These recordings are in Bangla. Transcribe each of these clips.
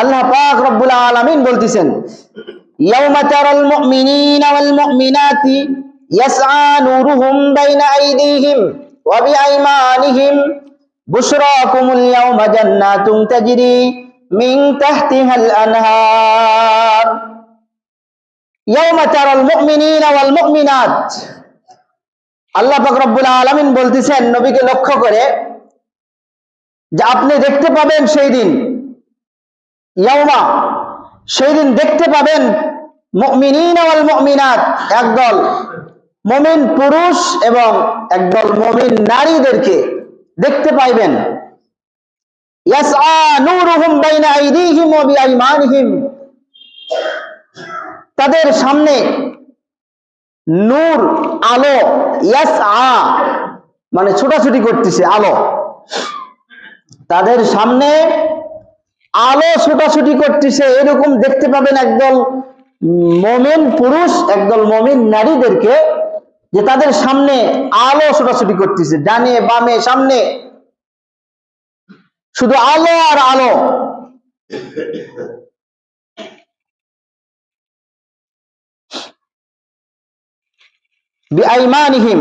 আল্লাহ পাক রব্বুল আলামিন বলতেছেন, ইয়াউমা তারাল মুমিনিনা ওয়াল মুমিনাতি ইয়াসআ নূরুহুম বাইনা আইদিহিম ওয়া বিআইমানিহিম। বুশরাকুমুল ইয়াউমা জান্নাতুন তাজরি মিন তাহতিহাল আনহার। ইয়াউমা তারাল মুমিনিনা ওয়াল মুমিনাত। আল্লাহ পাক আলামিন বলতেছেন, নবীকে লক্ষ্য করে যে আপনি দেখতে পাবেন সেই দিন ইয়াউমা সেই দিন দেখতে পাবেন একদল মুমিন পুরুষ এবং একদল মুমিন নারীদেরকে দেখতে পাইবেন। তাদের সামনে নূর, আলো ইয়াস আ মানে ছোটাছুটি করতেছে আলো। তাদের সামনে আলো ছোটাছুটি করতেছে, এরকম দেখতে পাবেন একদল মমিন পুরুষ, একদল মমিন নারীদেরকে, যে তাদের সামনে আলো ছোটাছুটি করতেছে, ডানে, বামে, সামনে। শুধু আলো আর আলো। বিআইমানিহিম।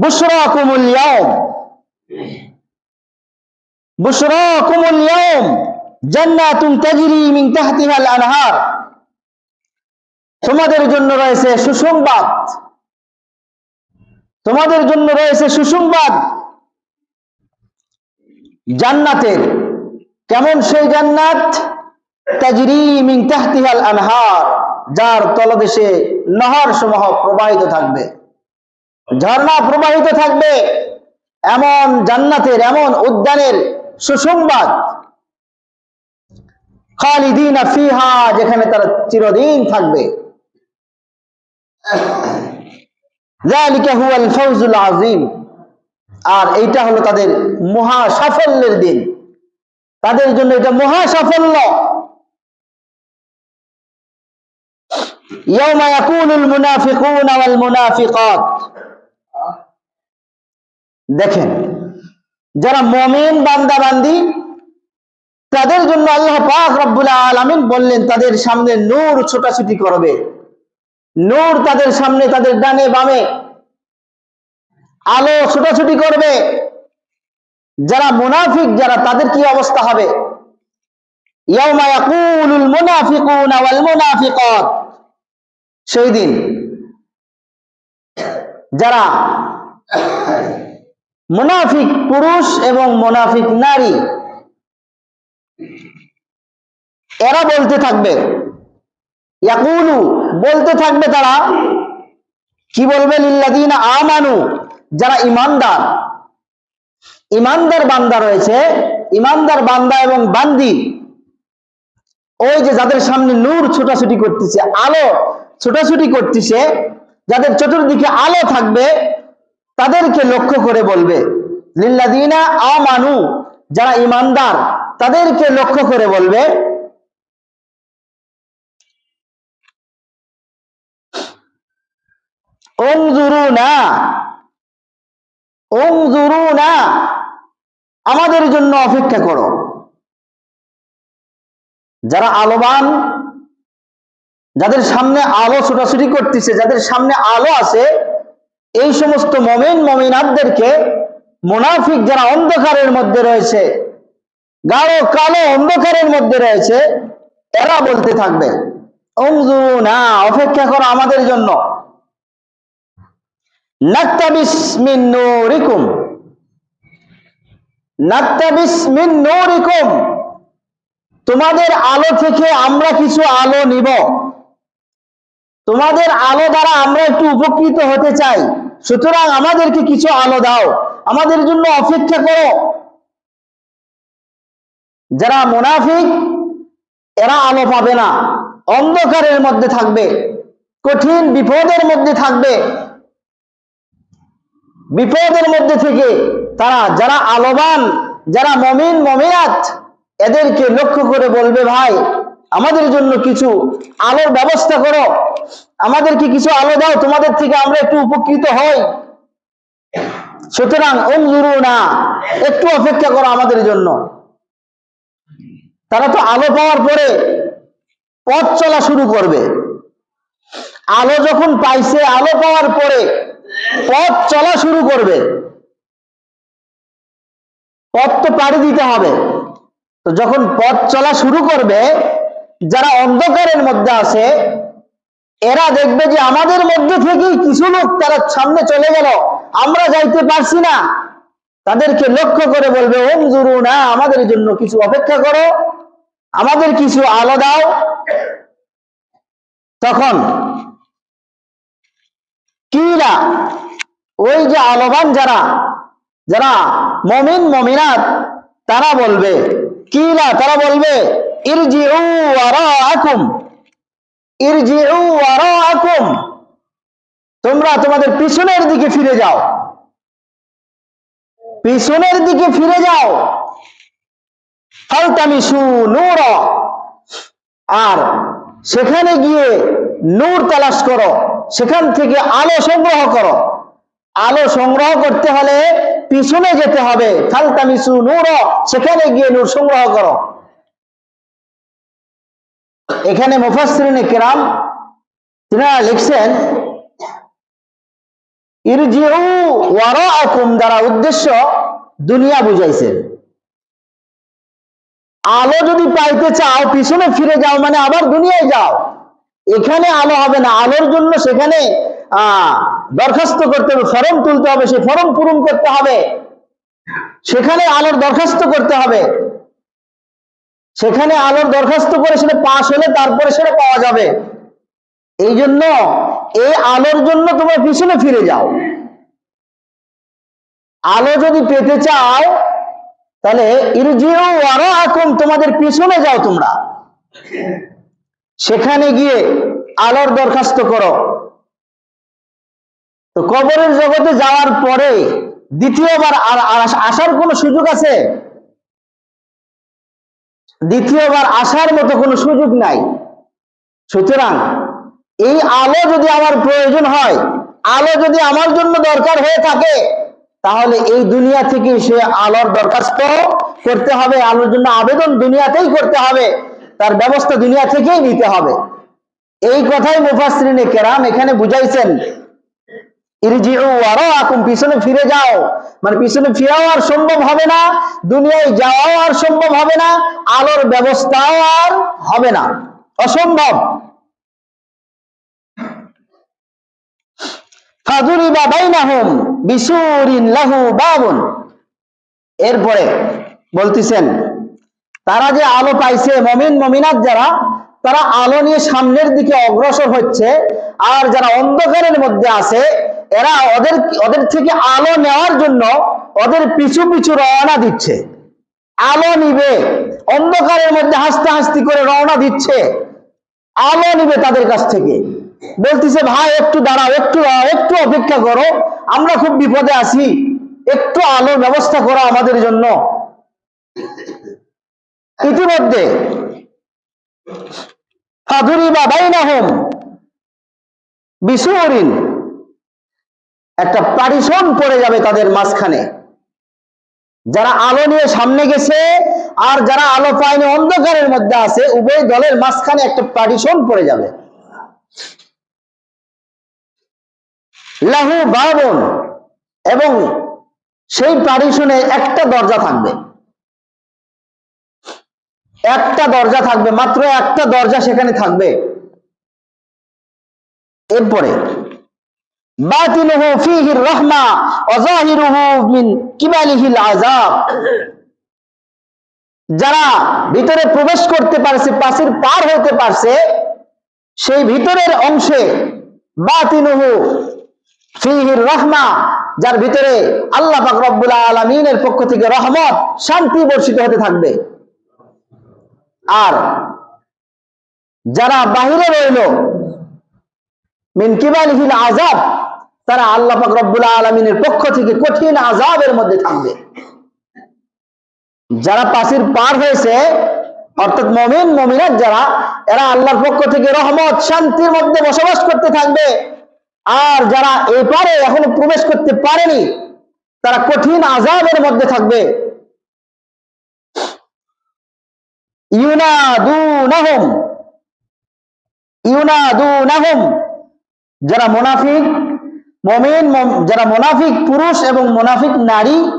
বুশরাকুমুল ইয়াউম। বুশরাকুমুল ইয়াউম। আনহার। তোমাদের জন্য রয়েছে সুসংবাদ। তোমাদের জন্য রয়েছে সুসংবাদ। জান্নাতের। কেমন সেই জান্নাত? আনহার, যার তলদেশে নহর সমূহ প্রবাহিত থাকবে। ঝর্ণা প্রবাহিত থাকবে। এমন জান্নাতের, এমন উদ্যানের সুসংবাদ। খালিদিন আফিহা যেখানে তারা চিরদিন থাকবে। আর এইটা হলো তাদের মহা সাফল্যের দিন। তাদের জন্য এটা মহা সাফল্য। দেখেন, যারা মমিন, বান্দা, বান্দি তাদের জন্য আল্লাহ পাক রব্বুল আলামিন বললেন, তাদের সামনে নূর ছোটাছুটি করবে। নূর তাদের সামনে তাদের ডানে বামে আলো ছোটাছুটি করবে। যারা মুনাফিক, যারা তাদের কি অবস্থা হবে? সেই দিন যারা মুনাফিক পুরুষ এবং মুনাফিক নারী এরা বলতে থাকবে। ইয়াকুলু, বলতে থাকবে তারা, কি বলবে? লিল্লাদিনা আমানু, যারা ইমানদার। ইমানদার বান্দা রয়েছে, ইমানদার বান্দা এবং বান্দি। ওই যে যাদের সামনে নূর ছোটাছুটি করতেছে, আলো ছোটাছুটি করতেছে, যাদের চতুর্দিকে আলো থাকবে, তাদেরকে লক্ষ্য করে বলবে লিল্লাদিনা আমানু, যারা ইমানদার, তাদেরকে লক্ষ্য করে বলবে আমাদের জন্য অপেক্ষা করো। যারা আলোবান, যাদের সামনে আলো ছোটাছুটি করতেছে, যাদের সামনে আলো আছে, এই সমস্ত মমিন, মমিনাতদেরকে মুনাফিক যারা অন্ধকারের মধ্যে রয়েছে, গাঢ় কালো অন্ধকারের মধ্যে রয়েছে, এরা বলতে থাকবে না অপেক্ষা করো আমাদের জন্য। তোমাদের আলো থেকে আমরা কিছু আলো নিব। তোমাদের আলো দ্বারা আমরা একটু উপকৃত হতে চাই। সুতরাং আমাদেরকে কিছু আলো দাও। আমাদের জন্য অপেক্ষা করো। যারা মুনাফিক, এরা আলো পাবে না। অন্ধকারের মধ্যে থাকবে। কঠিন বিপদের মধ্যে থাকবে। বিপদের মধ্যে থেকে তারা, যারা আলোবান, যারা মমিন, মমিনাত, এদেরকে লক্ষ্য করে বলবে, ভাই, আমাদের জন্য কিছু আলোর ব্যবস্থা করো। আমাদেরকে কিছু আলো দাও, তোমাদের থেকে আমরা একটু উপকৃত হই। সুতরাং না, একটু অপেক্ষা করো আমাদের জন্য। তারা তো আলো পাওয়ার পরে পথ চলা শুরু করবে। আলো যখন পাইছে, আলো পাওয়ার পরে পথ চলা শুরু করবে। পথ তো পাড়ি দিতে হবে। তো যখন পথ চলা শুরু করবে, যারা অন্ধকারের মধ্যে আছে, এরা দেখবে যে আমাদের মধ্যে থেকেই কিছু লোক তারা সামনে চলে গেল। আমরা যাইতে পারছি না। তাদেরকে লক্ষ্য করে বলবে, ওম জুরু না, আমাদের জন্য কিছু অপেক্ষা করো। আমাদের কিছু আলো দাও। তখন কিলা ওই যে আলোবান যারা যারা মমিন, মমিনাত, তারা বলবে কিলা তারা বলবে তোমরা তোমাদের পিছনের দিকে ফিরে যাও। পিছনের দিকে ফিরে যাও। ফালতামিসু নূর, আর সেখানে গিয়ে নূর তালাশ করো। সেখান থেকে আলো সংগ্রহ করো। আলো সংগ্রহ করতে হলে পিছনে যেতে হবে। ফালতামিসু নূর, সেখানে গিয়ে নূর সংগ্রহ করো। এখানে মুফাসসিরিনে কেরাম, তিনারা লিখছেন, ইরজিউ ওয়ারাআকুম দ্বারা উদ্দেশ্য দুনিয়া বুঝাইছেন আলো যদি পাইতে চাও, পিছনে ফিরে যাও মানে আবার দুনিয়ায় যাও। এখানে আলো হবে না, আলোর জন্য সেখানে দরখাস্ত করতে হবে, ফর্ম তুলতে হবে, সেই ফর্ম পূরণ করতে হবে। সেখানে আলোর দরখাস্ত করতে হবে। সেখানে আলোর দরখাস্ত করে সেটা পাশ হলে তারপরে সেটা পাওয়া যাবে। এই জন্য এই আলোর জন্য তোমরা পিছনে ফিরে যাও। আলো যদি পেতে চাও, তাহলে ইরজিও তোমাদের পিছনে যাও তোমরা। সেখানে গিয়ে আলোর দরখাস্ত করো। তো কবরের জগতে যাওয়ার পরে দ্বিতীয়বার আসার কোনো সুযোগ আছে? দ্বিতীয়বার আসার মতো কোনো সুযোগ নাই। সুতরাং এই আলো যদি আমার প্রয়োজন হয়, আলো যদি আমার জন্য দরকার হয়ে থাকে, তাহলে এই দুনিয়া থেকে সে আলোর দরখাস্ত করতে হবে। আলোর জন্য আবেদন দুনিয়াতেই করতে হবে। তার ব্যবস্থা দুনিয়া থেকেই নিতে হবে। এই কথাই মুফাসরিনে কেরাম এখানে বুঝাইছেন। পিছনে ফিরে যাও। মানে পিছনে ফিরাও আর সম্ভব হবে না, দুনিয়ায় যাওয়াও আর সম্ভব হবে না, আলোর ব্যবস্থাও আর হবে না। অসম্ভব। এরপরে বলতেছেন তারা যে আলো পাইছে, মমিন, মমিনাত যারা, তারা আলো নিয়ে সামনের দিকে অগ্রসর হচ্ছে, আর যারা অন্ধকারের মধ্যে আছে, এরা ওদের ওদের থেকে আলো নেওয়ার জন্য ওদের পিছু পিছু রওনা দিচ্ছে। আলো নিবে, অন্ধকারের মধ্যে হাসতে হাসতে করে রওনা দিচ্ছে। আলো নিবে তাদের কাছ থেকে। বলতেছে, ভাই, একটু দাঁড়াও, একটু একটু অপেক্ষা করো, আমরা খুব বিপদে আছি। একটু আলোর ব্যবস্থা করো আমাদের জন্য। ইতিমধ্যে একটা পারিশন পড়ে যাবে তাদের মাঝখানে। যারা আলো নিয়ে সামনে গেছে আর যারা আলো পায়নি, অন্ধকারের মধ্যে আছে, উভয় দলের মাঝখানে একটা পারিশন পড়ে যাবে। লাহু বাবন এবং সেই পারিশনে একটা দরজা থাকবে। একটা দরজা থাকবে, মাত্র একটা দরজা সেখানে থাকবে। এরপরে যারা ভিতরে প্রবেশ করতে পারছে পাশের পার হতে পারছে, সেই ভিতরের অংশে বাতিনুহু ফিহির রহমা, যার ভিতরে আল্লাহ পাক আলামিনের পক্ষ থেকে রহমত, শান্তি বর্ষিত হতে থাকবে। আর যারা বাহিরে রইল, মিন কিবালিহিল আযাব, তারা আল্লাহ রব্বুল আলামিনের পক্ষ থেকে কঠিন আযাবের মধ্যে থাকবে। যারা পাশের পার হয়েছে, অর্থাৎ মমিন, মমিনাত যারা, এরা আল্লাহর পক্ষ থেকে রহমত, শান্তির মধ্যে বসবাস করতে থাকবে। আর যারা এই পারে এখনও প্রবেশ করতে পারেনি, তারা কঠিন আজাবের মধ্যে থাকবে। ইউনাদুনাহুম। ইউনাদুনাহুম। যারা মুনাফিক, মমিন যারা মুনাফিক পুরুষ এবং মুনাফিক নারী,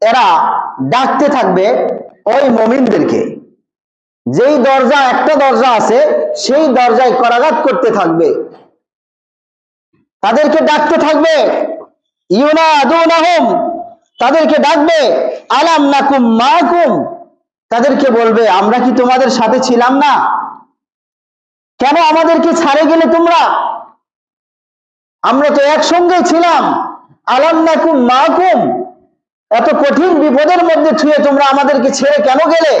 এরা ডাকতে থাকবে ওই মমিনদেরকে। যেই দরজা, একটা দরজা আছে, সেই দরজায় করাঘাত করতে থাকবে। তাদেরকে ডাকতে থাকবে, ইউনাদুনাহুম। তাদেরকে ডাকবে, আলাম নাকুম মাকুম। তাদেরকে বলবে, আমরা কি তোমাদের সাথে ছিলাম না? কেন আমাদেরকে ছাড়ে গেলে তোমরা? আমরা তো একসঙ্গে ছিলাম। আলাম নাকুম মাকুম। এত কঠিন বিপদের মধ্যে ছুঁয়ে তোমরা আমাদেরকে ছেড়ে কেন গেলে?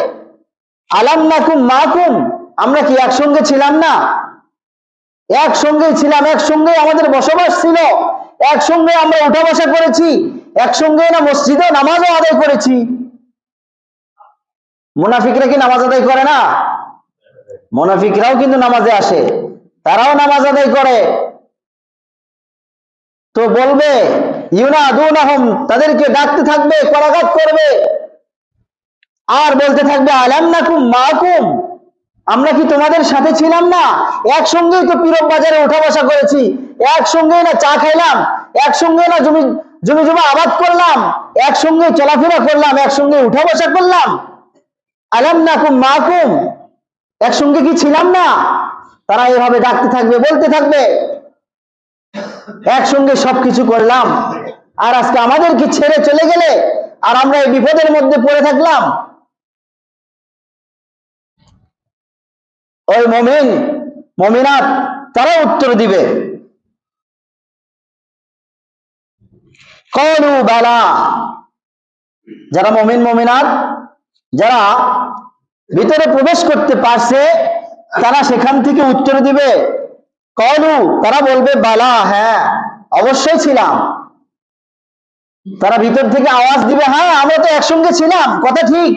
আলাম নাকুম মাকুম, আমরা কি একসঙ্গে ছিলাম না? একসঙ্গেই ছিলাম একসঙ্গে আমাদের বসবাস ছিল। একসঙ্গে আমরা উঠা বসা করেছি। একসঙ্গে না মসজিদে নামাজও আদায় করেছি। মুনাফিকরা কি নামাজ আদায় করে না? মুনাফিকরাও কিন্তু নামাজে আসে। তারাও নামাজ আদায় করে। তো বলবে ইউনা তাদেরকে ডাকতে থাকবে, করাঘাত করবে। আর বলতে থাকবে, আলাম নাকুম মাকুম আমরা কি তোমাদের সাথে ছিলাম না? একসঙ্গেই তো পীরব বাজারে ওঠা বসা করেছি। একসঙ্গেই না চা খাইলাম একসঙ্গে না জমি জমি জমা আবাদ করলাম একসঙ্গে চলাফেরা করলাম একসঙ্গে উঠা বসা করলাম। আলাম নাকুম মাকুম একসঙ্গে কি ছিলাম না? তারা এভাবে ডাকতে থাকবে, বলতে থাকবে। একসঙ্গে সবকিছু করলাম। আর আজকে আমাদেরকে ছেড়ে চলে গেলে আর আমরা এই বিপদের মধ্যে পড়ে থাকলাম। ওই মমিন, মমিনাত, তারা উত্তর দিবে। কলু বালা। যারা মমিন, মমিনাত যারা ভিতরে প্রবেশ করতে পারছে, তারা সেখান থেকে উত্তর দিবে। কলু, তারা বলবে, বালা হ্যাঁ অবশ্যই ছিলাম। তারা ভিতর থেকে আওয়াজ দিবে হ্যাঁ আমরা তো একসঙ্গে ছিলাম, কথা ঠিক।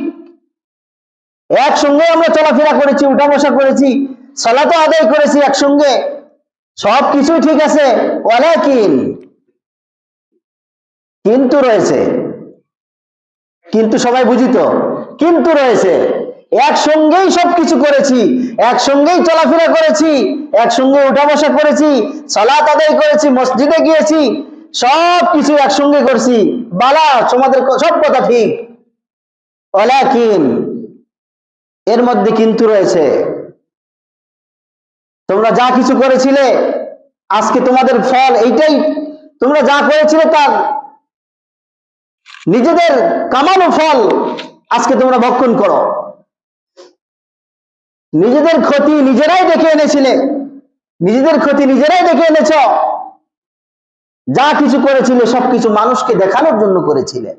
একসঙ্গে আমরা চলাফেরা করেছি উঠা বসা করেছি, সালাতো আদায় করেছি একসঙ্গে। সব কিছুই ঠিক আছে কিন্তু রয়েছে। কিন্তু সবাই বুঝি তো? কিন্তু রয়েছে। একসঙ্গেই সবকিছু করেছি, একসঙ্গেই চলাফেরা করেছি, একসঙ্গে উঠা বসা করেছি, সালাত আদায় করেছি, মসজিদে গিয়েছি সব কিছু একসঙ্গে করছি। বালা, তোমাদের সব কথা ঠিক। ওলাকিন এর মধ্যে কিন্তু রয়েছে, তোমরা যা কিছু করেছিলে, আজকে তোমাদের ফল এইটাই। তোমরা যা করেছিলে তার নিজেদের কামানো ফল আজকে তোমরা ভক্ষণ করো। নিজেদের ক্ষতি নিজেরাই ডেকে এনেছিলে। নিজেদের ক্ষতি নিজেরাই ডেকে এনেছ। যা কিছু করেছিলে সবকিছু মানুষকে দেখানোর জন্য করেছিলে।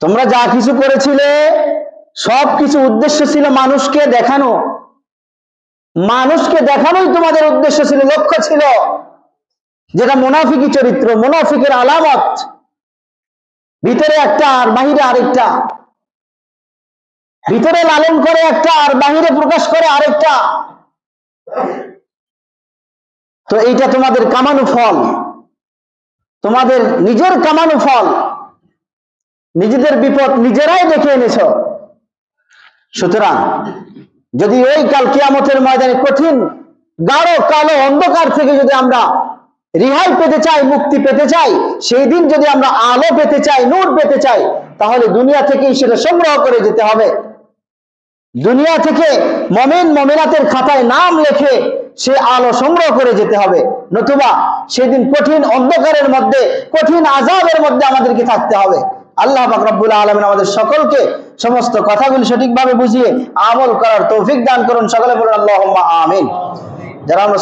তোমরা যা কিছু করেছিলে সবকিছু উদ্দেশ্য ছিল মানুষকে দেখানো। মানুষকে দেখানোই তোমাদের উদ্দেশ্য ছিল, লক্ষ্য ছিল। যেটা মুনাফিকি চরিত্র, মুনাফিকের আলামত। ভিতরে একটা আর বাহিরে আরেকটা। ভিতরে লালন করে একটা আর বাহিরে প্রকাশ করে আরেকটা। তো এইটা তোমাদের কামানো ফল। তোমাদের নিজের কামানো ফল। নিজেদের বিপদ নিজেরাই দেখে এনেছ। সুতরাং যদি ওই কাল কিয়ামতের ময়দানে কঠিন, গাঢ়, কালো অন্ধকার থেকে যদি আমরা রিহাই পেতে চাই, মুক্তি পেতে চাই, সেই দিন যদি আমরা আলো পেতে চাই, নূর পেতে চাই, তাহলে দুনিয়া থেকেই সেটা সংগ্রহ করে যেতে হবে। দুনিয়া থেকে মমিন, মমিনাতের খাতায় নাম লেখে সে আলো সংগ্রহ করে যেতে হবে। নতুবা সেদিন কঠিন অন্ধকারের মধ্যে, কঠিন আজাবের মধ্যে আমাদেরকে থাকতে হবে। আল্লাহ রব্বুল আলমিন আমাদের সকলকে সমস্ত কথাগুলি সঠিকভাবে বুঝিয়ে আমল করার তৌফিক দান করুন। সকলে বলুন আল্লাহ আমিন। যারা আমরা